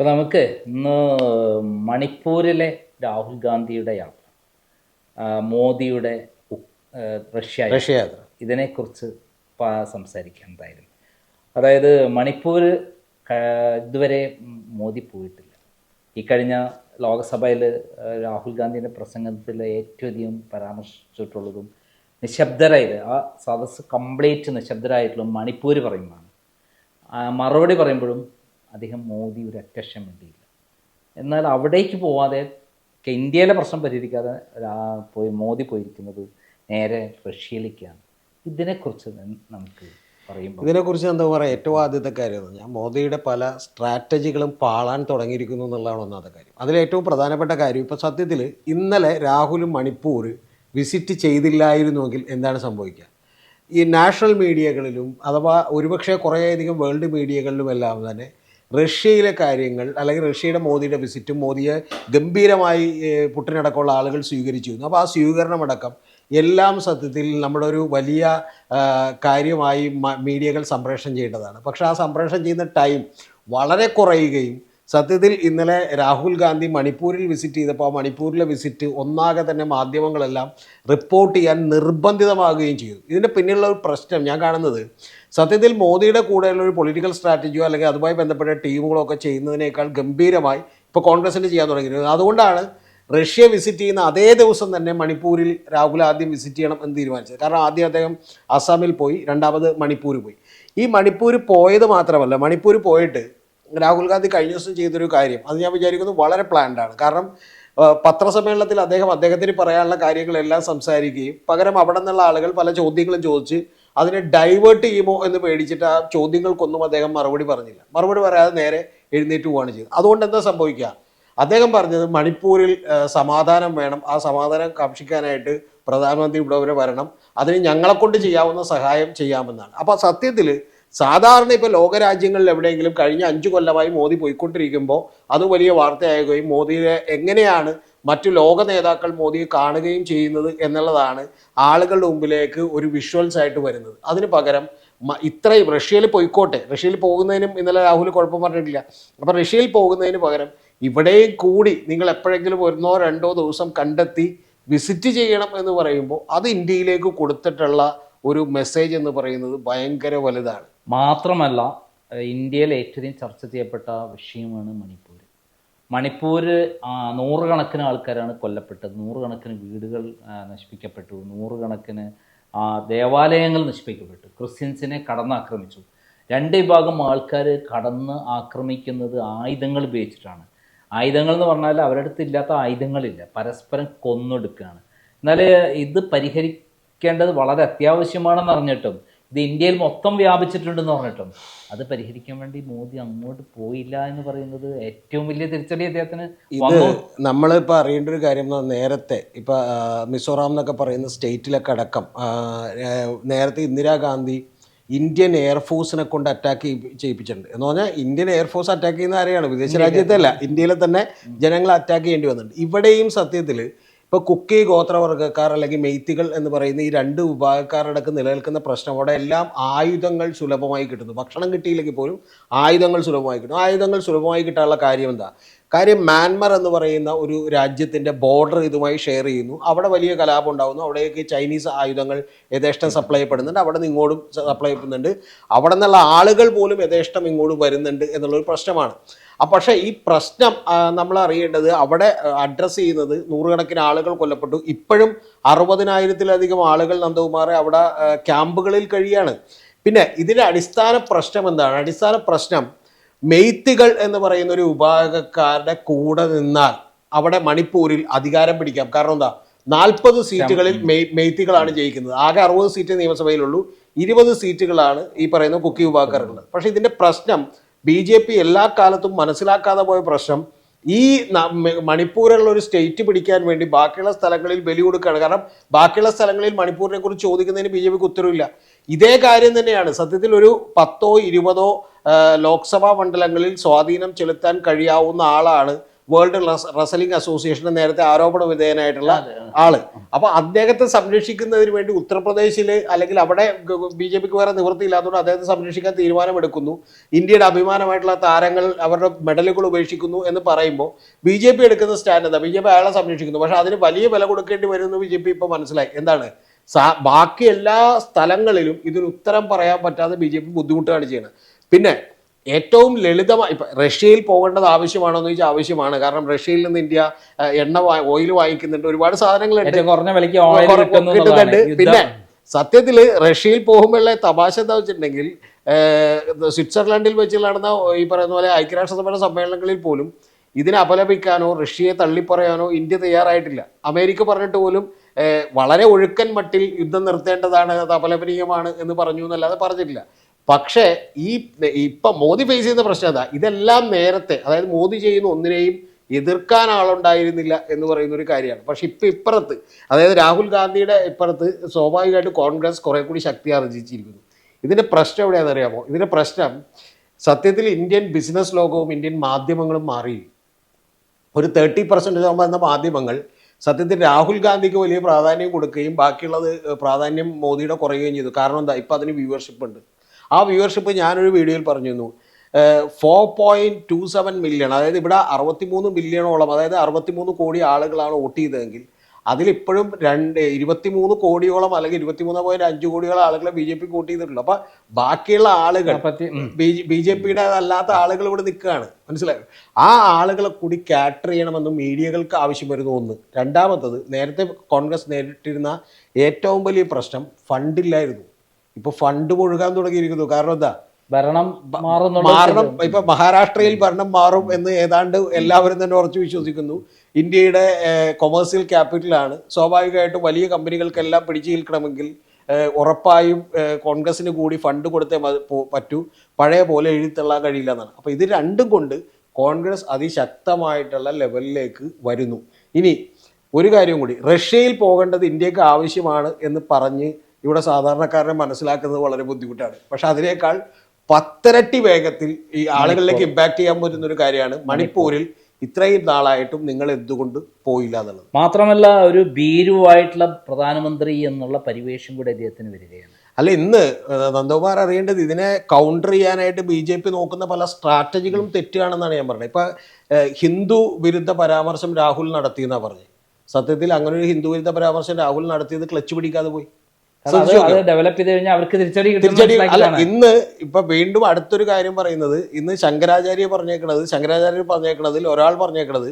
അപ്പോൾ നമുക്ക് ഇന്ന് മണിപ്പൂരിലെ രാഹുൽ ഗാന്ധിയുടെ യാത്ര മോദിയുടെ റഷ്യ റഷ്യ യാത്ര. ഇതിനെക്കുറിച്ച് സംസാരിക്കേണ്ടതായിരുന്നു സംസാരിക്കാം അതായത് മണിപ്പൂർ ഇതുവരെ മോദി പോയിട്ടില്ല. ഈ കഴിഞ്ഞ ലോകസഭയിൽ രാഹുൽ ഗാന്ധിയുടെ പ്രസംഗത്തിൽ ഏറ്റവും അധികം പരാമർശിച്ചിട്ടുള്ളതും നിശബ്ദരായത് ആ സദസ്സ് കംപ്ലീറ്റ് നിശബ്ദരായിട്ടുള്ള മണിപ്പൂർ പറയുമ്പോഴാണ് മറുപടി പറയുമ്പോഴും അദ്ദേഹം മോദി ഒരു അറ്റക്ഷം വേണ്ടിയില്ല എന്നാൽ അവിടേക്ക് പോവാതെ ഇന്ത്യയിലെ പ്രശ്നം പരിഹരിക്കാതെ പോയി മോദി പോയിരിക്കുന്നത് നേരെ റഷ്യയിലേക്കാണ്. ഇതിനെക്കുറിച്ച് നമുക്ക് പറയുമ്പോൾ ഇതിനെക്കുറിച്ച് എന്താ പറയുക ഏറ്റവും ആദ്യത്തെ കാര്യം ഞാൻ മോദിയുടെ പല സ്ട്രാറ്റജികളും പാളാൻ തുടങ്ങിയിരിക്കുന്നു എന്നുള്ളതാണ് ഒന്നാമത്തെ കാര്യം. അതിൽ ഏറ്റവും പ്രധാനപ്പെട്ട കാര്യം ഇപ്പോൾ സത്യത്തിൽ ഇന്നലെ രാഹുലും മണിപ്പൂർ വിസിറ്റ് ചെയ്തില്ലായിരുന്നുവെങ്കിൽ എന്താണ് സംഭവിക്കുക? ഈ നാഷണൽ മീഡിയകളിലും അഥവാ ഒരുപക്ഷെ കുറേയധികം വേൾഡ് മീഡിയകളിലും എല്ലാം തന്നെ റഷ്യയിലെ കാര്യങ്ങൾ അല്ലെങ്കിൽ റഷ്യയുടെ മോദിയുടെ വിസിറ്റും മോദിയെ ഗംഭീരമായി പുട്ടിനടക്കമുള്ള ആളുകൾ സ്വീകരിച്ചിരുന്നു. അപ്പോൾ ആ സ്വീകരണമടക്കം എല്ലാം സത്യത്തിൽ നമ്മുടെ ഒരു വലിയ കാര്യമായി മീഡിയകൾ സംപ്രേഷണം ചെയ്യേണ്ടതാണ്. പക്ഷേ ആ സംപ്രേഷണം ചെയ്യുന്ന ടൈം വളരെ കുറയുകയും സത്യത്തിൽ ഇന്നലെ രാഹുൽ ഗാന്ധി മണിപ്പൂരിൽ വിസിറ്റ് ചെയ്തപ്പോൾ മണിപ്പൂരിലെ വിസിറ്റ് ഒന്നാകെ തന്നെ മാധ്യമങ്ങളെല്ലാം റിപ്പോർട്ട് ചെയ്യാൻ നിർബന്ധിതമാകുകയും ചെയ്തു. ഇതിന്റെ പിന്നിലുള്ള ഒരു പ്രശ്നം ഞാൻ കാണുന്നത് സത്യത്തിൽ മോദിയുടെ കൂടെയുള്ള ഒരു പൊളിറ്റിക്കൽ സ്ട്രാറ്റജിയോ അല്ലെങ്കിൽ അതുമായി ബന്ധപ്പെട്ട ടീമുകളോ ഒക്കെ ചെയ്യുന്നതിനേക്കാൾ ഗംഭീരമായി ഇപ്പോൾ കോൺഗ്രസിന് ചെയ്യാൻ തുടങ്ങിയിരുന്നത് അതുകൊണ്ടാണ് റഷ്യ വിസിറ്റ് ചെയ്യുന്ന അതേ ദിവസം തന്നെ മണിപ്പൂരിൽ രാഹുൽ ആദ്യം വിസിറ്റ് ചെയ്യണം എന്ന് തീരുമാനിച്ചത്. കാരണം ആദ്യം അദ്ദേഹം അസാമിൽ പോയി രണ്ടാമത് മണിപ്പൂർ പോയി. ഈ മണിപ്പൂർ പോയത് മാത്രമല്ല മണിപ്പൂർ പോയിട്ട് രാഹുൽ ഗാന്ധി കഴിഞ്ഞ ദിവസം ചെയ്തൊരു കാര്യം. അത് ഞാൻ വിചാരിക്കുന്നത് വളരെ പ്ലാൻഡ് ആണ്. കാരണം പത്രസമ്മേളനത്തിൽ അദ്ദേഹം അദ്ദേഹത്തിന് പറയാനുള്ള കാര്യങ്ങളെല്ലാം സംസാരിക്കുകയും പകരം അവിടെ നിന്നുള്ള ആളുകൾ പല ചോദ്യങ്ങളും ചോദിച്ച് അതിനെ ഡൈവേർട്ട് ചെയ്യുമോ എന്ന് പേടിച്ചിട്ട് ആ ചോദ്യങ്ങൾക്കൊന്നും അദ്ദേഹം മറുപടി പറഞ്ഞില്ല. മറുപടി പറയാതെ നേരെ എഴുന്നേറ്റ് പോവുകയാണ് ചെയ്തത്. അതുകൊണ്ട് എന്താ സംഭവിക്കുക? അദ്ദേഹം പറഞ്ഞത് മണിപ്പൂരിൽ സമാധാനം വേണം. ആ സമാധാനം കാക്ഷിക്കാനായിട്ട് പ്രധാനമന്ത്രി ഇവിടെ വരെ വരണം. അതിന് ഞങ്ങളെക്കൊണ്ട് ചെയ്യാവുന്ന സഹായം ചെയ്യാമെന്നാണ്. അപ്പോൾ സത്യത്തിൽ സാധാരണ ഇപ്പോൾ ലോകരാജ്യങ്ങളിൽ എവിടെയെങ്കിലും കഴിഞ്ഞ അഞ്ചു കൊല്ലമായി മോദി പോയിക്കൊണ്ടിരിക്കുമ്പോൾ അത് വലിയ വാർത്തയാകുകയും മോദിയെ എങ്ങനെയാണ് മറ്റു ലോക നേതാക്കൾ മോദിയെ കാണുകയും ചെയ്യുന്നത് എന്നുള്ളതാണ് ആളുകളുടെ മുമ്പിലേക്ക് ഒരു വിഷ്വൽസ് ആയിട്ട് വരുന്നത്. അതിന് പകരം ഇത്രയും റഷ്യയിൽ പോയിക്കോട്ടെ. റഷ്യയിൽ പോകുന്നതിനും ഇന്നലെ രാഹുൽ കുഴപ്പം പറഞ്ഞിട്ടില്ല. അപ്പം റഷ്യയിൽ പോകുന്നതിന് പകരം ഇവിടെയും കൂടി നിങ്ങൾ എപ്പോഴെങ്കിലും ഒന്നോ രണ്ടോ ദിവസം കണ്ടെത്തി വിസിറ്റ് ചെയ്യണം എന്ന് പറയുമ്പോൾ അത് ഇന്ത്യയിലേക്ക് കൊടുത്തിട്ടുള്ള ഒരു മെസ്സേജ് എന്ന് പറയുന്നത് ഭയങ്കര വലുതാണ്. മാത്രമല്ല ഇന്ത്യയിൽ ഏറ്റവും ചർച്ച ചെയ്യപ്പെട്ട വിഷയമാണ് മണിപ്പൂർ മണിപ്പൂർ നൂറുകണക്കിന് ആൾക്കാരാണ് കൊല്ലപ്പെട്ടത്. നൂറുകണക്കിന് വീടുകൾ നശിപ്പിക്കപ്പെട്ടു. നൂറുകണക്കിന് ദേവാലയങ്ങൾ നശിപ്പിക്കപ്പെട്ടു. ക്രിസ്ത്യൻസിനെ കടന്നാക്രമിച്ചു. രണ്ട് വിഭാഗം ആൾക്കാർ കടന്ന് ആക്രമിക്കുന്നത് ആയുധങ്ങൾ ഉപയോഗിച്ചിട്ടാണ്. ആയുധങ്ങൾ എന്ന് പറഞ്ഞാൽ അവരുടെ അടുത്ത് ഇല്ലാത്ത ആയുധങ്ങളില്ല. പരസ്പരം കൊന്നൊടുക്കുകയാണ്. എന്നാൽ ഇത് പരിഹരിക്കേണ്ടത് വളരെ അത്യാവശ്യമാണെന്ന് അറിഞ്ഞിട്ടും ഇത് ഇന്ത്യയിൽ മൊത്തം വ്യാപിച്ചിട്ടുണ്ടെന്ന് പറഞ്ഞിട്ടും. അത് പരിഹരിക്കാൻ വേണ്ടി മോദി അങ്ങോട്ട് പോയില്ല എന്ന് പറയുന്നത് ഏറ്റവും വലിയ തിരിച്ചടി അദ്ദേഹത്തിന് ഇത് നമ്മളിപ്പോൾ അറിയേണ്ട ഒരു കാര്യം നേരത്തെ ഇപ്പൊ മിസോറാം എന്നൊക്കെ പറയുന്ന സ്റ്റേറ്റിലൊക്കെ അടക്കം നേരത്തെ ഇന്ദിരാഗാന്ധി ഇന്ത്യൻ എയർഫോഴ്സിനെ കൊണ്ട് അറ്റാക്ക് ചെയ്യിപ്പിച്ചിട്ടുണ്ട്. എന്ന് പറഞ്ഞാൽ ഇന്ത്യൻ എയർഫോഴ്സ് അറ്റാക്ക് ചെയ്യുന്ന ആരെയാണ്? വിദേശ രാജ്യത്തല്ല ഇന്ത്യയിലെ തന്നെ ജനങ്ങളെ അറ്റാക്ക് ചെയ്യേണ്ടി വന്നിട്ടുണ്ട്. ഇവിടെയും സത്യത്തിൽ ഇപ്പോൾ കുക്കി ഗോത്രവർഗക്കാർ അല്ലെങ്കിൽ മെയ്ത്തികൾ എന്ന് പറയുന്ന ഈ രണ്ട് വിഭാഗക്കാരടക്കം നിലനിൽക്കുന്ന പ്രശ്നം. അവിടെ എല്ലാം ആയുധങ്ങൾ സുലഭമായി കിട്ടുന്നു. ഭക്ഷണം കിട്ടിയില്ലെങ്കിൽ പോലും ആയുധങ്ങൾ സുലഭമായി കിട്ടും ആയുധങ്ങൾ സുലഭമായി കിട്ടാനുള്ള കാര്യം എന്താ? കാര്യം മ്യാൻമർ എന്ന് പറയുന്ന ഒരു രാജ്യത്തിന്റെ ബോർഡർ ഇതുമായി ഷെയർ ചെയ്യുന്നു. അവിടെ വലിയ കലാപം ഉണ്ടാകുന്നു അവിടേക്ക് ചൈനീസ് ആയുധങ്ങൾ യഥേഷ്ടം സപ്ലൈ ചെയ്യപ്പെടുന്നുണ്ട് അവിടെ നിന്ന് ഇങ്ങോട്ടും സപ്ലൈ ചെയ്യപ്പെടുന്നുണ്ട് അവിടെ നിന്നുള്ള ആളുകൾ പോലും യഥേഷ്ടം ഇങ്ങോട്ട് വരുന്നുണ്ട് എന്നുള്ളൊരു പ്രശ്നമാണ്. പക്ഷേ ഈ പ്രശ്നം നമ്മൾ അറിയേണ്ടത് അവിടെ അഡ്രസ്സ് ചെയ്യുന്നത് നൂറുകണക്കിന് ആളുകൾ കൊല്ലപ്പെട്ടു. ഇപ്പോഴും അറുപതിനായിരത്തിലധികം ആളുകൾ നന്ദകുമാറെ അവിടെ ക്യാമ്പുകളിൽ കഴിയാണ്. പിന്നെ ഇതിന്റെ അടിസ്ഥാന പ്രശ്നം എന്താണ്? അടിസ്ഥാന പ്രശ്നം മെയ്ത്തികൾ എന്ന് പറയുന്ന ഒരു വിഭാഗക്കാരുടെ കൂടെ നിന്നാൽ അവിടെ മണിപ്പൂരിൽ അധികാരം പിടിക്കാം. കാരണം എന്താ? നാൽപ്പത് സീറ്റുകളിൽ മെയ് മെയ്ത്തികളാണ് ജയിക്കുന്നത്. ആകെ അറുപത് സീറ്റ് നിയമസഭയിലുള്ളൂ. ഇരുപത് സീറ്റുകളാണ് ഈ പറയുന്ന കുക്കി വിഭാഗക്കാർക്കുള്ളത് പക്ഷേ ഇതിന്റെ പ്രശ്നം ബി ജെ പി എല്ലാ കാലത്തും മനസ്സിലാക്കാതെ പോയ പ്രശ്നം ഈ മണിപ്പൂരിലുള്ള ഒരു സ്റ്റേറ്റ് പിടിക്കാൻ വേണ്ടി ബാക്കിയുള്ള സ്ഥലങ്ങളിൽ ബലി കൊടുക്കുകയാണ്. കാരണം ബാക്കിയുള്ള സ്ഥലങ്ങളിൽ മണിപ്പൂരിനെ കുറിച്ച് ചോദിക്കുന്നതിന് ബി ജെ പിക്ക് ഉത്തരവില്ല. ഇതേ കാര്യം തന്നെയാണ്. സത്യത്തിൽ ഒരു പത്തോ ഇരുപതോ ലോക്സഭാ മണ്ഡലങ്ങളിൽ സ്വാധീനം ചെലുത്താൻ കഴിയാവുന്ന ആളാണ് വേൾഡ് റസലിംഗ് അസോസിയേഷന്റെ നേരത്തെ ആരോപണ വിധേയനായിട്ടുള്ള ആൾ. അപ്പൊ അദ്ദേഹത്തെ സംരക്ഷിക്കുന്നതിന് വേണ്ടി ഉത്തർപ്രദേശിൽ അല്ലെങ്കിൽ അവിടെ ബി ജെ പിക്ക് വേറെ നിവൃത്തിയില്ലാത്തതുകൊണ്ട് അദ്ദേഹത്തെ സംരക്ഷിക്കാൻ തീരുമാനമെടുക്കുന്നു. ഇന്ത്യയുടെ അഭിമാനമായിട്ടുള്ള താരങ്ങൾ അവരുടെ മെഡലുകൾ ഉപേക്ഷിക്കുന്നു എന്ന് പറയുമ്പോൾ ബി ജെ പി എടുക്കുന്ന സ്റ്റാൻഡ് എന്താ? ബി ജെ പി അയാളെ സംരക്ഷിക്കുന്നു. പക്ഷെ അതിന് വലിയ വില കൊടുക്കേണ്ടി വരുമെന്ന് ബി ജെ പി ഇപ്പൊ മനസ്സിലായി. എന്താണ്? ബാക്കി എല്ലാ സ്ഥലങ്ങളിലും ഇതിന് ഉത്തരം പറയാൻ പറ്റാതെ ബി ജെ പി ബുദ്ധിമുട്ടുകയാണ് ചെയ്യുന്നത്. പിന്നെ ഏറ്റവും ലളിതമായി ഇപ്പം റഷ്യയിൽ പോകേണ്ടത് ആവശ്യമാണോ എന്ന് ചോദിച്ചാൽ ആവശ്യമാണ്. കാരണം റഷ്യയിൽ നിന്ന് ഇന്ത്യ എണ്ണ ഓയിൽ വാങ്ങിക്കുന്നുണ്ട്. ഒരുപാട് സാധനങ്ങളുണ്ട്. കുറഞ്ഞ വിലയ്ക്ക് കിട്ടുന്നുണ്ട്. പിന്നെ സത്യത്തിൽ റഷ്യയിൽ പോകുമ്പോഴുള്ള തമാശ എന്താ വെച്ചിട്ടുണ്ടെങ്കിൽ സ്വിറ്റ്സർലൻഡിൽ വെച്ച് നടന്ന ഈ പറയുന്ന പോലെ ഐക്യരാഷ്ട്രസഭയുടെ സമ്മേളനങ്ങളിൽ പോലും ഇതിനെ അപലപിക്കാനോ റഷ്യയെ തള്ളിപ്പറയാനോ ഇന്ത്യ തയ്യാറായിട്ടില്ല. അമേരിക്ക പറഞ്ഞിട്ട് പോലും വളരെ ഒഴുക്കൻ മട്ടിൽ യുദ്ധം നിർത്തേണ്ടതാണ് അത് അപലപനീയമാണ് എന്ന് പറഞ്ഞു എന്നല്ലാതെ പറഞ്ഞിട്ടില്ല. പക്ഷേ ഈ ഇപ്പൊ മോദി ഫേസ് ചെയ്യുന്ന പ്രശ്നം എന്താ? ഇതെല്ലാം നേരത്തെ അതായത് മോദി ചെയ്യുന്ന ഒന്നിനെയും എതിർക്കാൻ ആളുണ്ടായിരുന്നില്ല എന്ന് പറയുന്ന ഒരു കാര്യമാണ്. പക്ഷെ ഇപ്പൊ ഇപ്പുറത്ത് അതായത് രാഹുൽ ഗാന്ധിയുടെ ഇപ്പുറത്ത് സ്വാഭാവികമായിട്ട് കോൺഗ്രസ് കുറെ കൂടി ശക്തി ആർജിച്ചിരിക്കുന്നു. ഇതിന്റെ പ്രശ്നം എവിടെയാണെന്ന് അറിയാമോ? ഇതിന്റെ പ്രശ്നം സത്യത്തിൽ ഇന്ത്യൻ ബിസിനസ് ലോകവും ഇന്ത്യൻ മാധ്യമങ്ങളും മാറി. ഒരു തേർട്ടി പെർസെന്റേജ് ആകുമ്പോൾ മാധ്യമങ്ങൾ സത്യത്തിൽ രാഹുൽ ഗാന്ധിക്ക് വലിയ പ്രാധാന്യം കൊടുക്കുകയും ബാക്കിയുള്ളത് പ്രാധാന്യം മോദിയുടെ കുറയുകയും ചെയ്തു. കാരണം എന്താ? ഇപ്പം അതിന് വ്യൂവർഷിപ്പ് ഉണ്ട്. ആ വ്യൂവർഷിപ്പ് ഞാനൊരു വീഡിയോയിൽ പറഞ്ഞിരുന്നു. Four point two seven million അതായത് ഇവിടെ അറുപത്തിമൂന്ന് മില്യണോളം അതായത് അറുപത്തിമൂന്ന് കോടി ആളുകളാണ് വോട്ട് ചെയ്തതെങ്കിൽ അതിലിപ്പോഴും രണ്ട് ഇരുപത്തിമൂന്ന് കോടിയോളം അല്ലെങ്കിൽ ഇരുപത്തിമൂന്ന് പോയിന്റ് അഞ്ച് കോടിയോളം ആളുകളെ ബി ജെ പി വോട്ട് ചെയ്തിട്ടുള്ളൂ അപ്പൊ ബാക്കിയുള്ള ആളുകൾ ബി ജെ പിയുടെ അല്ലാത്ത ആളുകൾ ഇവിടെ നിൽക്കുകയാണ്. മനസ്സിലായോ? ആ ആളുകളെ കൂടി കാറ്റർ ചെയ്യണമെന്ന് മീഡിയകൾക്ക് ആവശ്യം വരുന്നു ഒന്ന്. രണ്ടാമത്തത് നേരത്തെ കോൺഗ്രസ് നേരിട്ടിരുന്ന ഏറ്റവും വലിയ പ്രശ്നം ഫണ്ടില്ലായിരുന്നു. ഇപ്പൊ ഫണ്ട് മുഴുകാൻ തുടങ്ങിയിരിക്കുന്നു. കാരണം എന്താ? ഭരണം മാറണം. ഇപ്പൊ മഹാരാഷ്ട്രയിൽ ഭരണം മാറും എന്ന് ഏതാണ്ട് എല്ലാവരും തന്നെ ഉറച്ചു വിശ്വസിക്കുന്നു. ഇന്ത്യയുടെ കൊമേഴ്സ്യൽ ക്യാപിറ്റലാണ് സ്വാഭാവികമായിട്ടും വലിയ കമ്പനികൾക്കെല്ലാം പിടിച്ചു നിൽക്കണമെങ്കിൽ ഉറപ്പായും കോൺഗ്രസിന് കൂടി ഫണ്ട് കൊടുത്തേ പറ്റൂ. പഴയ പോലെ എഴുതിത്തള്ളാൻ കഴിയില്ല എന്നാണ്. അപ്പൊ ഇത് രണ്ടും കൊണ്ട് കോൺഗ്രസ് അതിശക്തമായിട്ടുള്ള ലെവലിലേക്ക് വരുന്നു. ഇനി ഒരു കാര്യം കൂടി. റഷ്യയിൽ പോകേണ്ടത് ഇന്ത്യയ്ക്ക് ആവശ്യമാണ് എന്ന് പറഞ്ഞ് ഇവിടെ സാധാരണക്കാരനെ മനസ്സിലാക്കുന്നത് വളരെ ബുദ്ധിമുട്ടാണ്. പക്ഷെ അതിനേക്കാൾ പത്തരട്ടി വേഗത്തിൽ ഈ ആളുകളിലേക്ക് ഇമ്പാക്ട് ചെയ്യാൻ പറ്റുന്ന ഒരു കാര്യമാണ് മണിപ്പൂരിൽ ഇത്രയും നാളായിട്ടും നിങ്ങൾ എന്തുകൊണ്ട് പോയില്ല എന്നുള്ളത്. മാത്രമല്ല ഒരു ഭീരുവായിട്ടുള്ള പ്രധാനമന്ത്രി എന്നുള്ള പരിവേഷം കൂടെ അദ്ദേഹത്തിന് വരികയാണ്. അല്ല ഇന്ന് നന്ദകുമാർ അറിയേണ്ടത് ഇതിനെ കൗണ്ടർ ചെയ്യാനായിട്ട് ബി ജെ പി നോക്കുന്ന പല സ്ട്രാറ്റജികളും തെറ്റുകയാണെന്നാണ് ഞാൻ പറഞ്ഞത്. ഇപ്പൊ ഹിന്ദു വിരുദ്ധ പരാമർശം രാഹുൽ നടത്തി എന്നാ പറഞ്ഞത്. സത്യത്തിൽ അങ്ങനെ ഒരു ഹിന്ദു വിരുദ്ധ പരാമർശം രാഹുൽ നടത്തിയത് ക്ലച്ച് പിടിക്കാതെ പോയി. ഡെവലപ്പ് ചെയ്ത് കഴിഞ്ഞാൽ അവർക്ക് തിരിച്ചടി തിരിച്ചടി അല്ല ഇന്ന് ഇപ്പൊ വീണ്ടും അടുത്തൊരു കാര്യം പറയുന്നത് ഇന്ന് ശങ്കരാചാര്യ പറഞ്ഞേക്കണത് ശങ്കരാചാര്യ പറഞ്ഞേക്കണതിൽ ഒരാൾ പറഞ്ഞേക്കണത്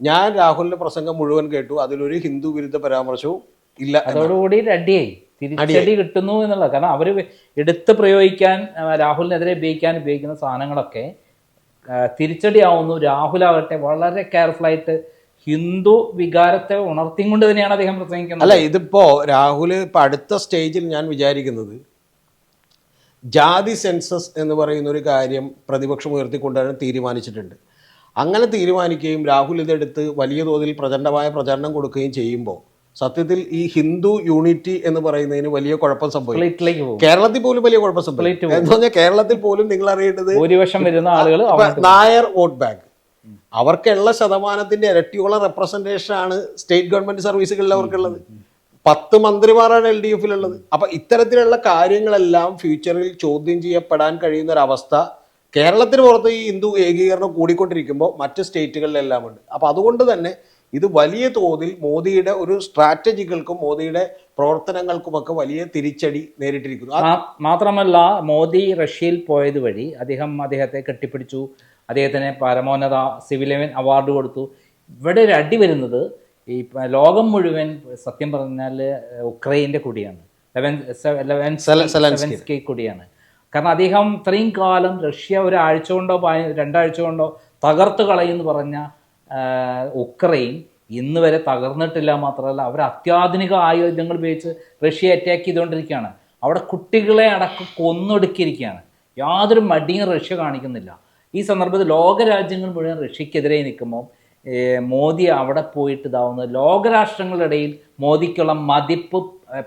ഞാൻ രാഹുലിന്റെ പ്രസംഗം മുഴുവൻ കേട്ടു അതിലൊരു ഹിന്ദു വിരുദ്ധ പരാമർശവും ഇല്ല. അതോടുകൂടി അടിയായി. തിരിച്ചടി കിട്ടുന്നു എന്നുള്ളത്. കാരണം അവർ എടുത്ത് പ്രയോഗിക്കാൻ രാഹുലിനെതിരെ ഉപയോഗിക്കാൻ ഉപയോഗിക്കുന്ന സാധനങ്ങളൊക്കെ ആ, രാഹുൽ രാഹുലാവട്ടെ വളരെ കെയർഫുൾ ആയിട്ട് ഹിന്ദു വികാരത്തെ ഉണർത്തിക്കൊണ്ട് തന്നെയാണ് അദ്ദേഹം പ്രസംഗിക്കുന്നത്. അല്ല ഇതിപ്പോ രാഹുൽ ഇപ്പൊ അടുത്ത സ്റ്റേജിൽ ഞാൻ വിചാരിക്കുന്നത് ജാതി സെൻസസ് എന്ന് പറയുന്ന ഒരു കാര്യം പ്രതിപക്ഷം ഉയർത്തിക്കൊണ്ടുവരാൻ തീരുമാനിച്ചിട്ടുണ്ട്. അങ്ങനെ തീരുമാനിക്കുകയും രാഹുൽ ഇതെടുത്ത് വലിയ തോതിൽ പ്രചണ്ഡമായ പ്രചരണം കൊടുക്കുകയും ചെയ്യുമ്പോൾ സത്യത്തിൽ ഈ ഹിന്ദു യൂണിറ്റി എന്ന് പറയുന്നതിന് വലിയ കുഴപ്പം സംഭവിക്കും. കേരളത്തിൽ പോലും വലിയ കുഴപ്പം സംഭവിക്കും. എന്ന് പറഞ്ഞാൽ കേരളത്തിൽ പോലും നിങ്ങൾ അറിയേണ്ടത് ഭൂരിപക്ഷം വരുന്ന ആളുകൾ നായർ വോട്ട് ബാങ്ക്. അവർക്കുള്ള ശതമാനത്തിന്റെ ഇരട്ടിയുള്ള റെപ്രസെന്റേഷൻ ആണ് സ്റ്റേറ്റ് ഗവൺമെന്റ് സർവീസുകളിൽ അവർക്കുള്ളത്. പത്ത് മന്ത്രിമാരാണ് എൽ ഡി എഫിലുള്ളത് അപ്പൊ ഇത്തരത്തിലുള്ള കാര്യങ്ങളെല്ലാം ഫ്യൂച്ചറിൽ ചോദ്യം ചെയ്യപ്പെടാൻ കഴിയുന്ന ഒരു അവസ്ഥ കേരളത്തിന് പുറത്ത് ഈ ഹിന്ദു ഏകീകരണം കൂടിക്കൊണ്ടിരിക്കുമ്പോൾ മറ്റ് സ്റ്റേറ്റുകളിലെല്ലാം ഉണ്ട്. അപ്പൊ അതുകൊണ്ട് തന്നെ ഇത് വലിയ തോതിൽ മോദിയുടെ ഒരു സ്ട്രാറ്റജികൾക്കും മോദിയുടെ പ്രവർത്തനങ്ങൾക്കുമൊക്കെ വലിയ തിരിച്ചടി നേരിട്ടിരിക്കുന്നു. മാത്രമല്ല മോദി റഷ്യയിൽ പോയത് വഴി അദ്ദേഹം അദ്ദേഹത്തെ കെട്ടിപ്പിടിച്ചു. അദ്ദേഹത്തിന് പരമോന്നത സിവിലിയൻ അവാർഡ് കൊടുത്തു. ഇവിടെ ഒരു അടി വരുന്നത് ഈ ലോകം മുഴുവൻ സത്യം പറഞ്ഞാൽ ഉക്രൈന്റെ കൂടിയാണ്. ലെവൻ ലെവൻ സെല- സെലൻസ്കി. സെലൻസ്കി കൂടിയാണ്. കാരണം അദ്ദേഹം ഇത്രയും കാലം റഷ്യ ഒരാഴ്ച കൊണ്ടോ രണ്ടാഴ്ച കൊണ്ടോ തകർത്ത് കളയെന്ന് പറഞ്ഞ ഉക്രൈൻ ഇന്ന് വരെ തകർന്നിട്ടില്ല മാത്രമല്ല അവർ അത്യാധുനിക ആയുധങ്ങൾ ഉപയോഗിച്ച് റഷ്യ അറ്റാക്ക് ചെയ്തുകൊണ്ടിരിക്കുകയാണ്. അവിടെ കുട്ടികളെ അടക്കം കൊന്നൊടുക്കിയിരിക്കുകയാണ്. യാതൊരു മടിയും റഷ്യ കാണിക്കുന്നില്ല. ഈ സന്ദർഭത്തിൽ ലോകരാജ്യങ്ങൾ മുഴുവൻ റഷ്യക്കെതിരെ നിൽക്കുമ്പോൾ മോദി അവിടെ പോയിട്ട് ഇതാവുന്നത് ലോകരാഷ്ട്രങ്ങളുടെ ഇടയിൽ മോദിക്കുള്ള മതിപ്പ്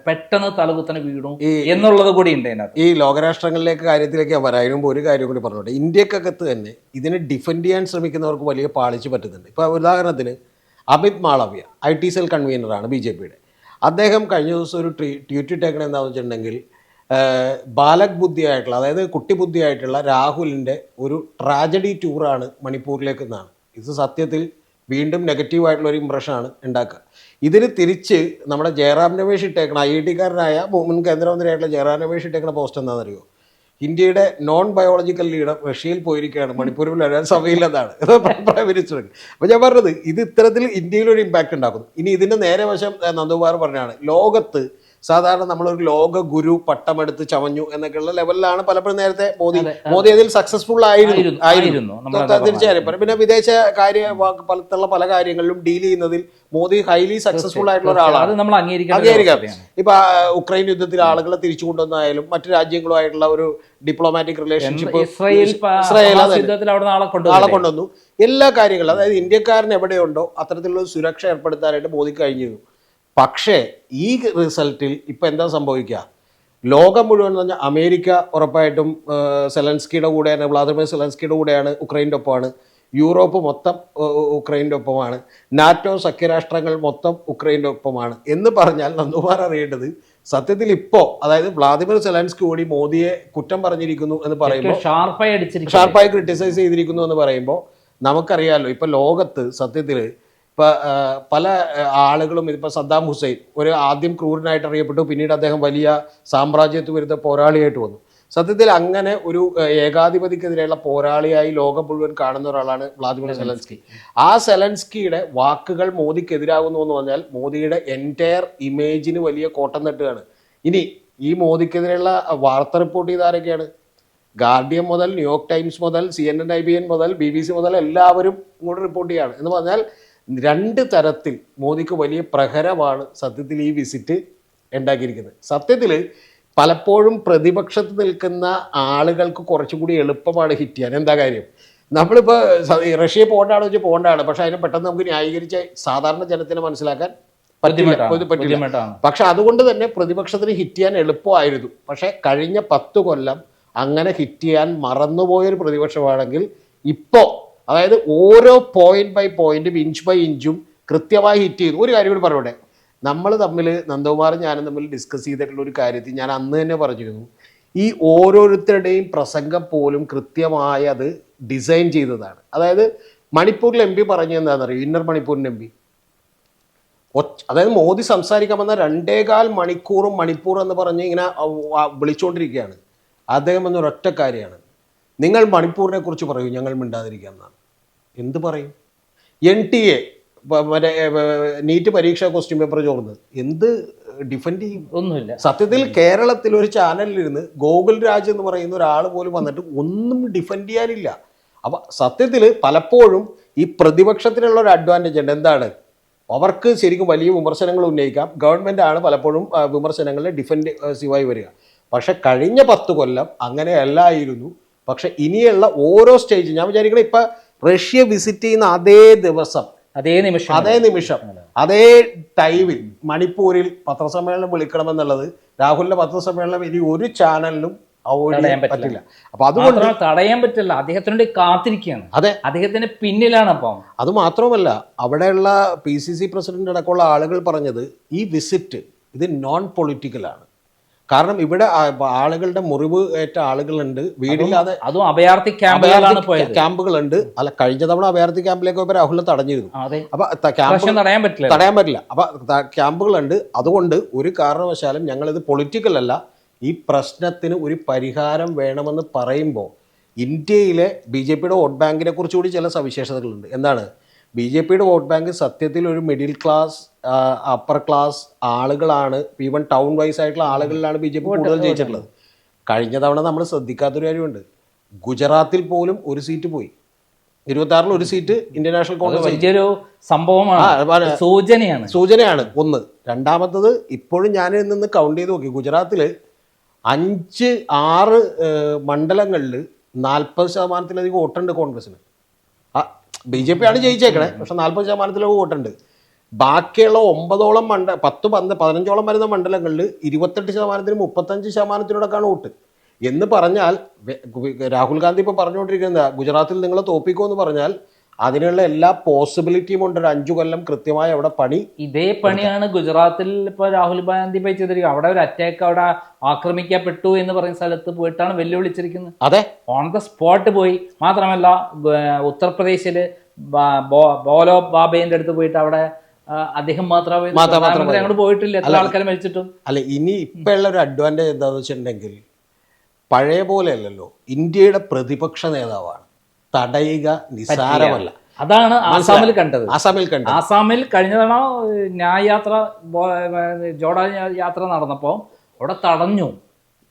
പെട്ടെന്ന് തലകുത്തനെ വീണു എന്നുള്ളത് കൂടി ഉണ്ട് അതിനകത്ത് ഈ ലോകരാഷ്ട്രങ്ങളിലേക്ക് കാര്യത്തിലേക്ക് ഞാൻ വരാം. അതിന് മുമ്പ് ഒരു കാര്യം കൂടി പറഞ്ഞോട്ടെ. ഇന്ത്യക്കകത്ത് തന്നെ ഇതിനെ ഡിഫെൻഡ് ചെയ്യാൻ ശ്രമിക്കുന്നവർക്ക് വലിയ പാളിച്ച് പറ്റുന്നുണ്ട്. ഇപ്പോൾ ഉദാഹരണത്തിന് Amit Malviya I T cell കൺവീനറാണ് B J പിയുടെ. അദ്ദേഹം കഴിഞ്ഞ ദിവസം ഒരു ട്വീ ട്വീറ്റ് ഇട്ടേക്കണത് എന്താണെന്ന് വെച്ചിട്ടുണ്ടെങ്കിൽ ബാലക് ബുദ്ധിയായിട്ടുള്ള അതായത് കുട്ടി ബുദ്ധിയായിട്ടുള്ള രാഹുലിന്റെ ഒരു ട്രാജഡി ടൂറാണ് മണിപ്പൂരിലേക്ക് എന്നാണ്. ഇത് സത്യത്തിൽ വീണ്ടും നെഗറ്റീവായിട്ടുള്ള ഒരു ഇമ്പ്രഷനാണ് ഉണ്ടാക്കുക. ഇതിന് തിരിച്ച് നമ്മുടെ ജയറാം രമേശ് ഇട്ടേക്കണ ഐ ഐ ടിക്കാരനായ മുൻ കേന്ദ്രമന്ത്രിയായിട്ടുള്ള ജയറാം രമേശ് ഇട്ടേക്കണ പോസ്റ്റ് എന്താണെന്നറിയോ? ഇന്ത്യയുടെ നോൺ ബയോളജിക്കൽ ലീഡർ റഷ്യയിൽ പോയിരിക്കുകയാണ് മണിപ്പൂരിൽ വരാൻ സമയമില്ലെന്നാണ്. ഇത് അപ്പോൾ ഞാൻ പറഞ്ഞത് ഇത് ഇത്തരത്തിൽ ഇന്ത്യയിൽ ഒരു ഇമ്പാക്റ്റ് ഉണ്ടാക്കുന്നു. ഇനി ഇതിന്റെ നേരെ വശം നന്ദകുമാർ പറഞ്ഞാണ് ലോകത്ത് സാധാരണ നമ്മളൊരു ലോക ഗുരു പട്ടമെടുത്ത് ചമഞ്ഞു എന്നൊക്കെയുള്ള ലെവലിലാണ് പലപ്പോഴും നേരത്തെ മോദി. മോദി അതിൽ സക്സസ്ഫുൾ ആയിരുന്നു. ആയിരുന്നു, തീർച്ചയായും. പിന്നെ വിദേശ കാര്യ പലത്തുള്ള പല കാര്യങ്ങളിലും ഡീൽ ചെയ്യുന്നതിൽ മോദി ഹൈലി സക്സസ്ഫുൾ ആയിട്ടുള്ള ഒരാളാണ്. നമ്മൾ അംഗീകരിക്കാം. ഇപ്പൊ ഉക്രൈൻ യുദ്ധത്തിൽ ആളുകളെ തിരിച്ചു കൊണ്ടുവന്നായാലും മറ്റു രാജ്യങ്ങളുമായിട്ടുള്ള ഒരു ഡിപ്ലോമാറ്റിക് റിലേഷൻഷിപ്പ് ഇസ്രായേൽ യുദ്ധത്തിൽ അവിടെ ആളെ കൊണ്ടുവന്നു കൊണ്ടുവന്നു. എല്ലാ കാര്യങ്ങളും അതായത് ഇന്ത്യക്കാരൻ എവിടെയുണ്ടോ അത്തരത്തിലുള്ള സുരക്ഷ ഏർപ്പെടുത്താനായിട്ട് മോദി കഴിഞ്ഞിരുന്നു. പക്ഷേ ഈ റിസൾട്ടിൽ ഇപ്പം എന്താ സംഭവിക്കുക? ലോകം മുഴുവൻ എന്ന് പറഞ്ഞാൽ അമേരിക്ക ഉറപ്പായിട്ടും സെലൻസ്കിയുടെ കൂടെയാണ് വ്ളാദിമിർ സെലൻസ്കിയുടെ കൂടെയാണ് ഉക്രൈന്റെ ഒപ്പമാണ് യൂറോപ്പ് മൊത്തം ഉക്രൈന്റെ ഒപ്പമാണ് നാറ്റോ സഖ്യരാഷ്ട്രങ്ങൾ മൊത്തം ഉക്രൈന്റെ ഒപ്പമാണ് എന്ന് പറഞ്ഞാൽ നന്ദുമാർ അറിയേണ്ടത് സത്യത്തിൽ ഇപ്പോൾ അതായത് വ്ളാദിമിർ സെലൻസ്കി കൂടി മോദിയെ കുറ്റം പറഞ്ഞിരിക്കുന്നു എന്ന് പറയുമ്പോൾ ഷാർപ്പായി ഷാർപ്പായി ക്രിട്ടിസൈസ് ചെയ്തിരിക്കുന്നു എന്ന് പറയുമ്പോൾ നമുക്കറിയാമല്ലോ ഇപ്പൊ ലോകത്ത് സത്യത്തിൽ ഇപ്പൊ പല ആളുകളും ഇതിപ്പോൾ സദ്ദാം ഹുസൈൻ ഒരു ആദ്യം ക്രൂരനായിട്ട് അറിയപ്പെട്ടു പിന്നീട് അദ്ദേഹം വലിയ സാമ്രാജ്യത്വ വിരുദ്ധ പോരാളിയായിട്ട് വന്നു. സത്യത്തിൽ അങ്ങനെ ഒരു ഏകാധിപതിക്കെതിരെയുള്ള പോരാളിയായി ലോകം മുഴുവൻ കാണുന്ന ഒരാളാണ് വ്ളാദിമിർ സെലൻസ്കി. ആ സെലൻസ്കിയുടെ വാക്കുകൾ മോദിക്കെതിരാകുന്നു എന്ന് പറഞ്ഞാൽ മോദിയുടെ എന്റയർ ഇമേജിന് വലിയ കോട്ടം തട്ടുകയാണ്. ഇനി ഈ മോദിക്കെതിരെയുള്ള വാർത്ത റിപ്പോർട്ട് ചെയ്ത ആരൊക്കെയാണ്? ഗാർഡിയൻ മുതൽ ന്യൂയോർക്ക് ടൈംസ് മുതൽ C N N I B N മുതൽ ബി ബി സി മുതൽ എല്ലാവരും ഇങ്ങോട്ട് റിപ്പോർട്ട് ചെയ്യാണ്. എന്ന് പറഞ്ഞാൽ രണ്ട് തരത്തിൽ മോദിക്ക് വലിയ പ്രഹരമാണ് സത്യത്തിൽ ഈ വിസിറ്റ് ഉണ്ടാക്കിയിരിക്കുന്നത്. സത്യത്തിൽ പലപ്പോഴും പ്രതിപക്ഷത്ത് നിൽക്കുന്ന ആളുകൾക്ക് കുറച്ചും കൂടി എളുപ്പമാണ് ഹിറ്റ് ചെയ്യാൻ. എന്താ കാര്യം? നമ്മളിപ്പോൾ റഷ്യ പോകേണ്ടതാണ് വെച്ചാൽ പോകേണ്ടതാണ്. പക്ഷേ അതിനെ പെട്ടെന്ന് നമുക്ക് ന്യായീകരിച്ച് സാധാരണ ജനത്തിനെ മനസ്സിലാക്കാൻ പറ്റില്ല. പറ്റില്ല. പക്ഷെ അതുകൊണ്ട് തന്നെ പ്രതിപക്ഷത്തിന് ഹിറ്റ് ചെയ്യാൻ എളുപ്പമായിരുന്നു. പക്ഷേ കഴിഞ്ഞ പത്ത് കൊല്ലം അങ്ങനെ ഹിറ്റ് ചെയ്യാൻ മറന്നുപോയൊരു പ്രതിപക്ഷമാണെങ്കിൽ ഇപ്പോൾ അതായത് ഓരോ പോയിന്റ് ബൈ പോയിന്റും ഇഞ്ച് ബൈ ഇഞ്ചും കൃത്യമായി ഹിറ്റ് ചെയ്തു. ഒരു കാര്യം കൂടി പറയട്ടെ. നമ്മൾ തമ്മിൽ നന്ദകുമാറും ഞാനും തമ്മിൽ ഡിസ്കസ് ചെയ്തിട്ടുള്ള ഒരു കാര്യത്തിൽ ഞാൻ അന്ന് തന്നെ പറഞ്ഞിരുന്നു. ഈ ഓരോരുത്തരുടെയും പ്രസംഗം പോലും കൃത്യമായി അത് ഡിസൈൻ ചെയ്തതാണ്. അതായത് മണിപ്പൂരിൽ എം പി പറഞ്ഞു എന്താണെന്നറിയോ? ഇന്നർ മണിപ്പൂരിന്റെ എം പി അതായത് മോദി സംസാരിക്കാൻ വന്ന രണ്ടേകാൽ മണിക്കൂറും മണിപ്പൂർ എന്ന് പറഞ്ഞ് ഇങ്ങനെ വിളിച്ചുകൊണ്ടിരിക്കുകയാണ് അദ്ദേഹം എന്ന ഒരൊറ്റ കാര്യമാണ്. നിങ്ങൾ മണിപ്പൂരിനെ കുറിച്ച് പറയൂ ഞങ്ങൾ മിണ്ടാതിരിക്കുക എന്നാണ്. എന്ത് പറയും? എൻ ടി എ മറ്റേ നീറ്റ് പരീക്ഷ ക്വസ്റ്റ്യൻ പേപ്പർ ചോർന്ന്. എന്ത് ഡിഫെൻഡ് ചെയ്യും? ഒന്നുമില്ല. സത്യത്തിൽ കേരളത്തിൽ ഒരു ചാനലിലിരുന്ന് ഗോകുൽ രാജ് എന്ന് പറയുന്ന ഒരാൾ പോലും വന്നിട്ട് ഒന്നും ഡിഫെൻഡ് ചെയ്യാനില്ല. അപ്പൊ സത്യത്തിൽ പലപ്പോഴും ഈ പ്രതിപക്ഷത്തിനുള്ള ഒരു അഡ്വാന്റേജ് ഉണ്ട്. എന്താണ്? അവർക്ക് ശരിക്കും വലിയ വിമർശനങ്ങൾ ഉന്നയിക്കാം. ഗവൺമെന്റ് ആണ് പലപ്പോഴും വിമർശനങ്ങളെ ഡിഫെൻഡ് സിവായി വരിക. പക്ഷെ കഴിഞ്ഞ പത്ത് കൊല്ലം അങ്ങനെയല്ലായിരുന്നു. പക്ഷെ ഇനിയുള്ള ഓരോ സ്റ്റേജ് ഞാൻ വിചാരിക്കണം ഇപ്പൊ റഷ്യ വിസിറ്റ് ചെയ്യുന്ന അതേ ദിവസം അതേ നിമിഷം. അതേ നിമിഷം അതേ ടൈമിൽ മണിപ്പൂരിൽ പത്രസമ്മേളനം വിളിക്കണമെന്നുള്ളത് രാഹുലിന്റെ പത്രസമ്മേളനം ഇനി ഒരു ചാനലിലും തടയാൻ പറ്റില്ല. പറ്റില്ല. അപ്പൊ അതുകൊണ്ട് തടയാൻ പറ്റില്ല. അദ്ദേഹത്തിന് വേണ്ടി കാത്തിരിക്കുകയാണ്. അതെ. അദ്ദേഹത്തിന്റെ പിന്നിലാണ് അപ്പം. അത് മാത്രമല്ല അവിടെയുള്ള പി സി സി പ്രസിഡന്റ് അടക്കമുള്ള ആളുകൾ പറഞ്ഞത് ഈ വിസിറ്റ് ഇത് നോൺ പൊളിറ്റിക്കലാണ് കാരണം ഇവിടെ ആളുകളുടെ മുറിവ് ഏറ്റ ആളുകളുണ്ട്. വീടില്ലാതെ അതും അഭയാർത്ഥി ക്യാമ്പുകളുണ്ട്. അല്ല കഴിഞ്ഞ തവണ അഭയാർത്ഥി ക്യാമ്പിലേക്ക് പോയപ്പോൾ രാഹുലിനെ തടഞ്ഞിരുന്നു. അപ്പൊ ക്യാമ്പ് തടയാൻ പറ്റില്ല. തടയാൻ പറ്റില്ല. അപ്പൊ ക്യാമ്പുകളുണ്ട്. അതുകൊണ്ട് ഒരു കാരണവശാലും ഞങ്ങളിത് പൊളിറ്റിക്കൽ അല്ല. ഈ പ്രശ്നത്തിന് ഒരു പരിഹാരം വേണമെന്ന് പറയുമ്പോൾ ഇന്ത്യയിലെ ബി ജെ പിയുടെ വോട്ട് ബാങ്കിനെ കുറിച്ചുകൂടി ചില സവിശേഷതകളുണ്ട്. എന്താണ്? ബി ജെ പിയുടെ വോട്ട് ബാങ്ക് സത്യത്തിൽ ഒരു മിഡിൽ ക്ലാസ് അപ്പർ ക്ലാസ് ആളുകളാണ്. ഈവൻ ടൗൺ വൈസ് ആയിട്ടുള്ള ആളുകളിലാണ് ബി ജെ പി കൂടുതൽ ജയിച്ചിട്ടുള്ളത്. കഴിഞ്ഞ തവണ നമ്മൾ ശ്രദ്ധിക്കാത്തൊരു കാര്യമുണ്ട്. ഗുജറാത്തിൽ പോലും ഒരു സീറ്റ് പോയി. ഇരുപത്തി ആറിൽ ഒരു സീറ്റ് ഇന്ത്യൻ നാഷണൽ കോൺഗ്രസ് വലിയൊരു സംഭവമാണ്. സൂചനയാണ്. സൂചനയാണ്. ഒന്ന് രണ്ടാമത്തത് ഇപ്പോഴും ഞാൻ നിന്ന് കൗണ്ട് ചെയ്ത് നോക്കി. ഗുജറാത്തിൽ അഞ്ച് ആറ് മണ്ഡലങ്ങളിൽ നാൽപ്പത് ശതമാനത്തിലധികം വോട്ടുണ്ട് കോൺഗ്രസിന് ബി ജെ പി ആണ് ജയിച്ചേക്കണേ. പക്ഷെ നാൽപ്പത് ശതമാനത്തിലധികം വോട്ടുണ്ട്. ബാക്കിയുള്ള ഒമ്പതോളം മണ്ഡ പത്ത് പന്ത് പതിനഞ്ചോളം വരുന്ന മണ്ഡലങ്ങളിൽ ഇരുപത്തെട്ട് ശതമാനത്തിന് മുപ്പത്തഞ്ച് ശതമാനത്തിനോടൊക്കെയാണ് വോട്ട്. എന്ന് പറഞ്ഞാൽ രാഹുൽ ഗാന്ധി ഇപ്പോൾ പറഞ്ഞുകൊണ്ടിരിക്കുന്നത് ഗുജറാത്തിൽ നിങ്ങൾ തോപ്പിക്കുമെന്ന് പറഞ്ഞാൽ അതിനുള്ള എല്ലാ പോസിബിലിറ്റിയും ഉണ്ട്. ഒരു അഞ്ചു കൊല്ലം കൃത്യമായി അവിടെ പണി. ഇതേ പണിയാണ് ഗുജറാത്തിൽ ഇപ്പൊ രാഹുൽ ഗാന്ധി പോയി ചെയ്തിരിക്കുക അവിടെ ഒരു അറ്റാക്ക് അവിടെ ആക്രമിക്കപ്പെട്ടു എന്ന് പറയുന്ന സ്ഥലത്ത് പോയിട്ടാണ് വെല്ലുവിളിച്ചിരിക്കുന്നത്. അതെ. ഓൺ ദ സ്പോട്ട് പോയി. മാത്രമല്ല ഉത്തർപ്രദേശിൽ ബോലോ ബാബേന്റെ അടുത്ത് പോയിട്ട് അവിടെ അദ്ദേഹം മാത്രമേ അങ്ങോട്ട് പോയിട്ടില്ല. എത്ര ആൾക്കാർ മരിച്ചിട്ടും. അല്ല ഇനി ഇപ്പോഴുള്ള ഒരു അഡ്വാന്റേജ് എന്താണെന്ന് വെച്ചിട്ടുണ്ടെങ്കിൽ പഴയ പോലെയല്ലല്ലോ ഇന്ത്യയുടെ പ്രതിപക്ഷ നേതാവാണ്. തടയുക നിസാരമല്ല അതാണ് ആസാമിൽ കണ്ടത്. ആസാമിൽ കണ്ടത്. ആസാമിൽ കഴിഞ്ഞ തവണ ന്യായയാത്ര യാത്ര ജോഡാൻ യാത്ര നടന്നപ്പോൾ അവിടെ തടഞ്ഞു.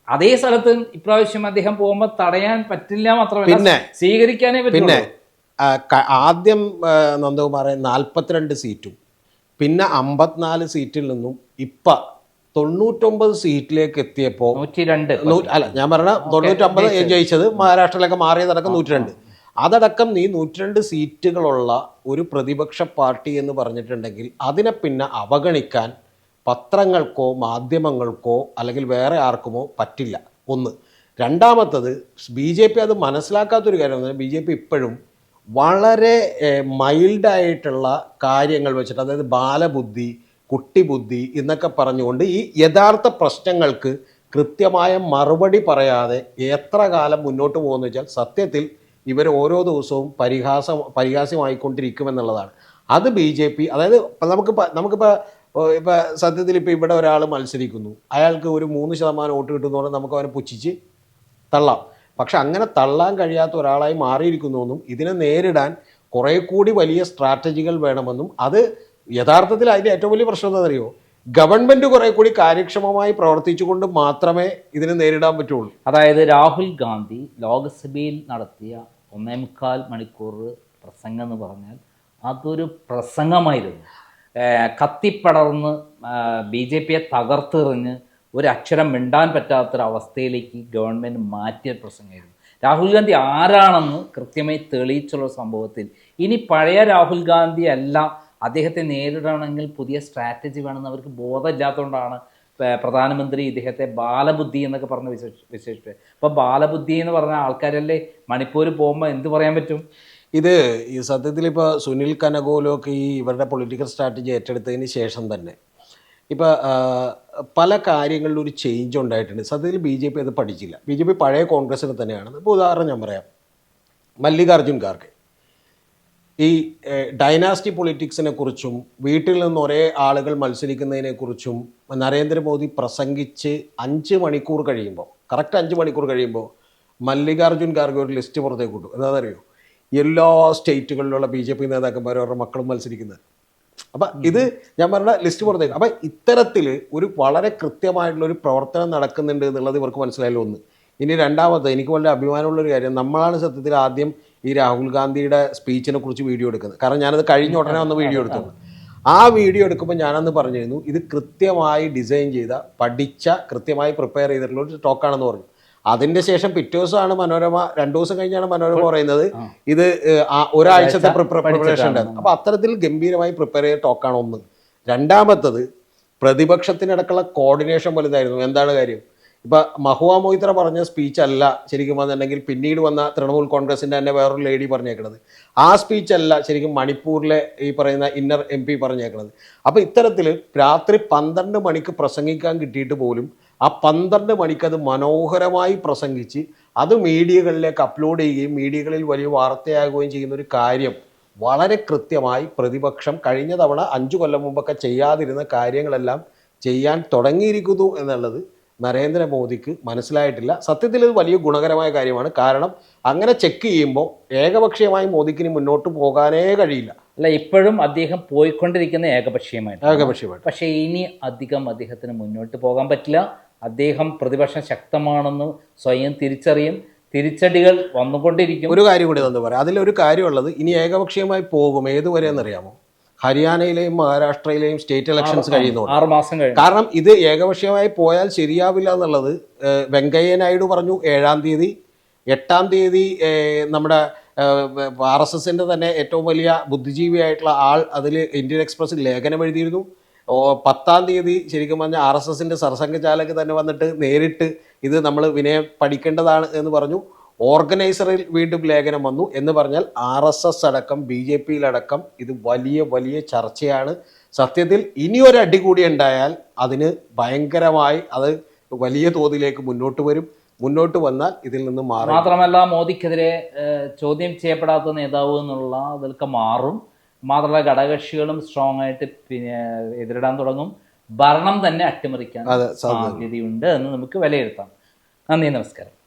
അതേ സ്ഥലത്ത് ഇപ്രാവശ്യം അദ്ദേഹം പോകുമ്പോൾ തടയാൻ പറ്റില്ല മാത്രമല്ല പിന്നെ- സ്വീകരിക്കാനേ പിന്നെ ആദ്യം നന്ദകുമാറെ നാൽപ്പത്തിരണ്ട് സീറ്റും പിന്നെ അമ്പത്തിനാല് സീറ്റിൽ നിന്നും ഇപ്പം തൊണ്ണൂറ്റൊമ്പത് സീറ്റിലേക്ക് എത്തിയപ്പോൾ നൂറ്റി രണ്ട് അല്ല ഞാൻ പറഞ്ഞ തൊണ്ണൂറ്റമ്പത് ജയിച്ചത്. മഹാരാഷ്ട്രയിലൊക്കെ മാറിയതടക്കം നൂറ്റിരണ്ട്. അതടക്കം നീ നൂറ്റിരണ്ട് സീറ്റുകളുള്ള ഒരു പ്രതിപക്ഷ പാർട്ടി എന്ന് പറഞ്ഞിട്ടുണ്ടെങ്കിൽ അതിനെ പിന്നെ അവഗണിക്കാൻ പത്രങ്ങൾക്കോ മാധ്യമങ്ങൾക്കോ അല്ലെങ്കിൽ വേറെ ആർക്കുമോ പറ്റില്ല. ഒന്ന്. രണ്ടാമത്തത് ബി ജെ പി അത് മനസ്സിലാക്കാത്തൊരു കാര്യം ബി ജെ പി ഇപ്പോഴും വളരെ മൈൽഡായിട്ടുള്ള കാര്യങ്ങൾ വെച്ചിട്ട് അതായത് ബാലബുദ്ധി കുട്ടിബുദ്ധി എന്നൊക്കെ പറഞ്ഞുകൊണ്ട് ഈ യഥാർത്ഥ പ്രശ്നങ്ങൾക്ക് കൃത്യമായ മറുപടി പറയാതെ എത്ര കാലം മുന്നോട്ട് പോകുമെന്ന് വെച്ചാൽ സത്യത്തിൽ ഇവർ ഓരോ ദിവസവും പരിഹാസ പരിഹാസ്യമായിക്കൊണ്ടിരിക്കുമെന്നുള്ളതാണ്. അത് ബി ജെ പി അതായത് നമുക്ക് നമുക്കിപ്പോൾ ഇപ്പോൾ ഇപ്പം സത്യത്തിൽ ഇപ്പോൾ ഇവിടെ ഒരാൾ മത്സരിക്കുന്നു. അയാൾക്ക് ഒരു മൂന്ന് ശതമാനം വോട്ട് കിട്ടുന്ന പറഞ്ഞാൽ നമുക്ക് അവനെ പുച്ഛിച്ച് തള്ളാം. പക്ഷെ അങ്ങനെ തള്ളാൻ കഴിയാത്ത ഒരാളായി മാറിയിരിക്കുന്നുവെന്നും ഇതിനെ നേരിടാൻ കുറേ കൂടി വലിയ സ്ട്രാറ്റജികൾ വേണമെന്നും അത് യഥാർത്ഥത്തിൽ അതിന്റെ ഏറ്റവും വലിയ പ്രശ്നം എന്താണെന്നറിയോ? ഗവൺമെന്റ് കുറെ കൂടി കാര്യക്ഷമമായി പ്രവർത്തിച്ചുകൊണ്ട് മാത്രമേ ഇതിനെ നേരിടാൻ പറ്റുള്ളൂ. അതായത് രാഹുൽ ഗാന്ധി ലോക്സഭയിൽ നടത്തിയ ഒന്നേ മുക്കാൽ മണിക്കൂർ പ്രസംഗം എന്ന് പറഞ്ഞാൽ അതൊരു പ്രസംഗമായിരുന്നു. കത്തിപ്പടർന്ന് ബി ജെ പിയെ തകർത്തെറിഞ്ഞ് ഒരു അക്ഷരം മിണ്ടാൻ പറ്റാത്തൊരവസ്ഥയിലേക്ക് ഗവൺമെന്റ് മാറ്റിയ പ്രസംഗമായിരുന്നു. രാഹുൽ ഗാന്ധി ആരാണെന്ന് കൃത്യമായി തെളിയിച്ചുള്ള സംഭവത്തിൽ ഇനി പഴയ രാഹുൽ ഗാന്ധി അല്ല അദ്ദേഹത്തെ നേരിടണമെങ്കിൽ പുതിയ സ്ട്രാറ്റജി വേണമെന്ന് അവർക്ക് ബോധമില്ലാത്തതുകൊണ്ടാണ് പ്രധാനമന്ത്രി ഇദ്ദേഹത്തെ ബാലബുദ്ധി എന്നൊക്കെ പറഞ്ഞ് വിശേഷ വിശേഷിപ്പിച്ചത് അപ്പോൾ ബാലബുദ്ധി എന്ന് പറഞ്ഞ ആൾക്കാരല്ലേ മണിപ്പൂർ പോകുമ്പോൾ എന്ത് പറയാൻ പറ്റും? ഇത് ഈ സത്യത്തിൽ ഇപ്പോൾ സുനിൽ കനകോലൊക്കെ ഈ ഇവരുടെ പൊളിറ്റിക്കൽ സ്ട്രാറ്റജി ഏറ്റെടുത്തതിന് ശേഷം തന്നെ ഇപ്പോൾ പല കാര്യങ്ങളിലും ഒരു ചേഞ്ച് ഉണ്ടായിട്ടുണ്ട്. സത്യത്തിൽ ബി ജെ പി അത് പഠിച്ചില്ല. ബി ജെ പി പഴയ കോൺഗ്രസ്സിന് തന്നെയാണ്. ഇപ്പോൾ ഉദാഹരണം ഞാൻ പറയാം. മല്ലികാർജുൻ ഖാർഗെ ഈ ഡൈനാസ്റ്റി പൊളിറ്റിക്സിനെ കുറിച്ചും വീട്ടിൽ നിന്ന് ഒരേ ആളുകൾ മത്സരിക്കുന്നതിനെ കുറിച്ചും നരേന്ദ്രമോദി പ്രസംഗിച്ച് അഞ്ച് മണിക്കൂർ കഴിയുമ്പോൾ കറക്റ്റ് അഞ്ച് മണിക്കൂർ കഴിയുമ്പോൾ മല്ലികാർജുൻ ഖാർഗെ ഒരു ലിസ്റ്റ് പുറത്തേക്ക് വിട്ടു എന്താണെന്നറിയോ? എല്ലാ സ്റ്റേറ്റുകളിലുള്ള ബി ജെ പി നേതാക്കന്മാരും അവരുടെ മക്കളും മത്സരിക്കുന്നത്. അപ്പം ഇത് ഞാൻ പറഞ്ഞ ലിസ്റ്റ് പുറത്തേക്ക് അപ്പം ഇത്തരത്തിൽ ഒരു വളരെ കൃത്യമായിട്ടുള്ള ഒരു പ്രവർത്തനം നടക്കുന്നുണ്ട് എന്നുള്ളത് ഇവർക്ക് മനസ്സിലായാലും ഒന്ന്. ഇനി രണ്ടാമത് എനിക്ക് വളരെ അഭിമാനമുള്ളൊരു കാര്യം. നമ്മളാണ് സത്യത്തിൽ ആദ്യം ഈ രാഹുൽ ഗാന്ധിയുടെ സ്പീച്ചിനെ കുറിച്ച് വീഡിയോ എടുക്കുന്നത്. കാരണം ഞാനത് കഴിഞ്ഞ ഉടനെ ഒന്ന് വീഡിയോ എടുത്തു. ആ വീഡിയോ എടുക്കുമ്പോൾ ഞാനന്ന് പറഞ്ഞിരുന്നു ഇത് കൃത്യമായി ഡിസൈൻ ചെയ്ത പഠിച്ച കൃത്യമായി പ്രിപ്പയർ ചെയ്തിട്ടുള്ള ഒരു ടോക്കാണെന്ന് പറഞ്ഞു. അതിന്റെ ശേഷം പിറ്റേ ദിവസമാണ് മനോരമ രണ്ടു ദിവസം കഴിഞ്ഞാണ് മനോരമ പറയുന്നത്. ഇത് ഒരാഴ്ചത്തെ പ്രിപ്പറേഷൻ ഉണ്ടായിരുന്നു. അപ്പൊ അത്തരത്തിൽ ഗംഭീരമായി പ്രിപ്പയർ ചെയ്ത ടോക്കാണ് ഒന്ന്. രണ്ടാമത്തത് പ്രതിപക്ഷത്തിനടക്കുള്ള കോർഡിനേഷൻ വലുതായിരുന്നു എന്താണ് കാര്യം? ഇപ്പൊ മഹുവ മൊയ്ത്ര പറഞ്ഞ സ്പീച്ച് അല്ല ശരിക്കും വന്നിട്ടുണ്ടെങ്കിൽ പിന്നീട് വന്ന തൃണമൂൽ കോൺഗ്രസിന്റെ തന്നെ വേറൊരു ലേഡി പറഞ്ഞേക്കണത്. ആ സ്പീച്ച് അല്ല ശരിക്കും മണിപ്പൂരിലെ ഈ പറയുന്ന ഇന്നർ എം പി പറഞ്ഞേക്കണത്. അപ്പൊ ഇത്തരത്തിൽ രാത്രി പന്ത്രണ്ട് മണിക്ക് പ്രസംഗിക്കാൻ കിട്ടിയിട്ട് പോലും ആ പന്ത്രണ്ട് മണിക്ക് അത് മനോഹരമായി പ്രസംഗിച്ച് അത് മീഡിയകളിലേക്ക് അപ്ലോഡ് ചെയ്യുകയും മീഡിയകളിൽ വലിയ വാർത്തയാകുകയും ചെയ്യുന്ന ഒരു കാര്യം വളരെ കൃത്യമായി പ്രതിപക്ഷം കഴിഞ്ഞ തവണ അഞ്ചു കൊല്ലം മുമ്പൊക്കെ ചെയ്യാതിരുന്ന കാര്യങ്ങളെല്ലാം ചെയ്യാൻ തുടങ്ങിയിരിക്കുന്നു എന്നുള്ളത് നരേന്ദ്രമോദിക്ക് മനസ്സിലായിട്ടില്ല. സത്യത്തിൽ ഇത് വലിയ ഗുണകരമായ കാര്യമാണ്. കാരണം അങ്ങനെ ചെക്ക് ചെയ്യുമ്പോൾ ഏകപക്ഷീയമായി മോദിക്ക് ഇനി മുന്നോട്ട് പോകാനേ കഴിയില്ല. അല്ല ഇപ്പോഴും അദ്ദേഹം പോയിക്കൊണ്ടിരിക്കുന്ന ഏകപക്ഷീയമായിട്ട് ഏകപക്ഷീയമായിട്ട്. പക്ഷേ ഇനി അധികം അദ്ദേഹത്തിന് മുന്നോട്ട് പോകാൻ പറ്റില്ല. അദ്ദേഹം പ്രതിപക്ഷം ശക്തമാണെന്ന് സ്വയം തിരിച്ചറിയും. തിരിച്ചടികൾ വന്നുകൊണ്ടിരിക്കും. ഒരു കാര്യം കൂടി തന്നെ പറയാം. അതിലൊരു കാര്യമുള്ളത് ഇനി ഏകപക്ഷീയമായി പോകും. ഏതുവരെ എന്നറിയാമോ ഹരിയാനയിലെയും മഹാരാഷ്ട്രയിലെയും സ്റ്റേറ്റ് ഇലക്ഷൻസ് കഴിയുന്നുണ്ട്. ആറ് മാസം കഴിഞ്ഞു. കാരണം ഇത് ഏകപക്ഷീയമായി പോയാൽ ശരിയാവില്ല എന്നുള്ളത് വെങ്കയ്യ നായിഡു പറഞ്ഞു ഏഴാം തീയതി. എട്ടാം തീയതി നമ്മുടെ ആർ എസ് എസിന്റെ തന്നെ ഏറ്റവും വലിയ ബുദ്ധിജീവിയായിട്ടുള്ള ആൾ അതിൽ ഇന്ത്യൻ എക്സ്പ്രസ്സിൽ ലേഖനം എഴുതിയിരുന്നു. പത്താം തീയതി ശരിക്കും പറഞ്ഞാൽ ആർ എസ് എസിന്റെ സർസംഘചാലക് തന്നെ വന്നിട്ട് നേരിട്ട് ഇത് നമ്മൾ വിനയം പഠിക്കേണ്ടതാണ് എന്ന് പറഞ്ഞു. ഓർഗനൈസറിൽ വീണ്ടും ലേഖനം വന്നു എന്ന് പറഞ്ഞാൽ ആർ എസ് എസ് അടക്കം ബി ജെ പിയിലടക്കം ഇത് വലിയ വലിയ ചർച്ചയാണ്. സത്യത്തിൽ ഇനിയൊരു അടി കൂടി ഉണ്ടായാൽ അതിന് ഭയങ്കരമായി അത് വലിയ തോതിലേക്ക് മുന്നോട്ട് വരും. മുന്നോട്ട് വന്നാൽ ഇതിൽ നിന്ന് മാറും. മാത്രമല്ല മോദിക്കെതിരെ ചോദ്യം ചെയ്യപ്പെടാത്ത നേതാവ് എന്നുള്ള അതിലൊക്കെ മാറും. മാത്രമല്ല ഘടകകക്ഷികളും സ്ട്രോങ് ആയിട്ട് പിന്നെ എതിരിടാൻ തുടങ്ങും. ഭരണം തന്നെ അട്ടിമറിക്കാൻ സാധ്യതയുണ്ട് എന്ന് നമുക്ക് വിലയിരുത്താം. നന്ദി നമസ്കാരം.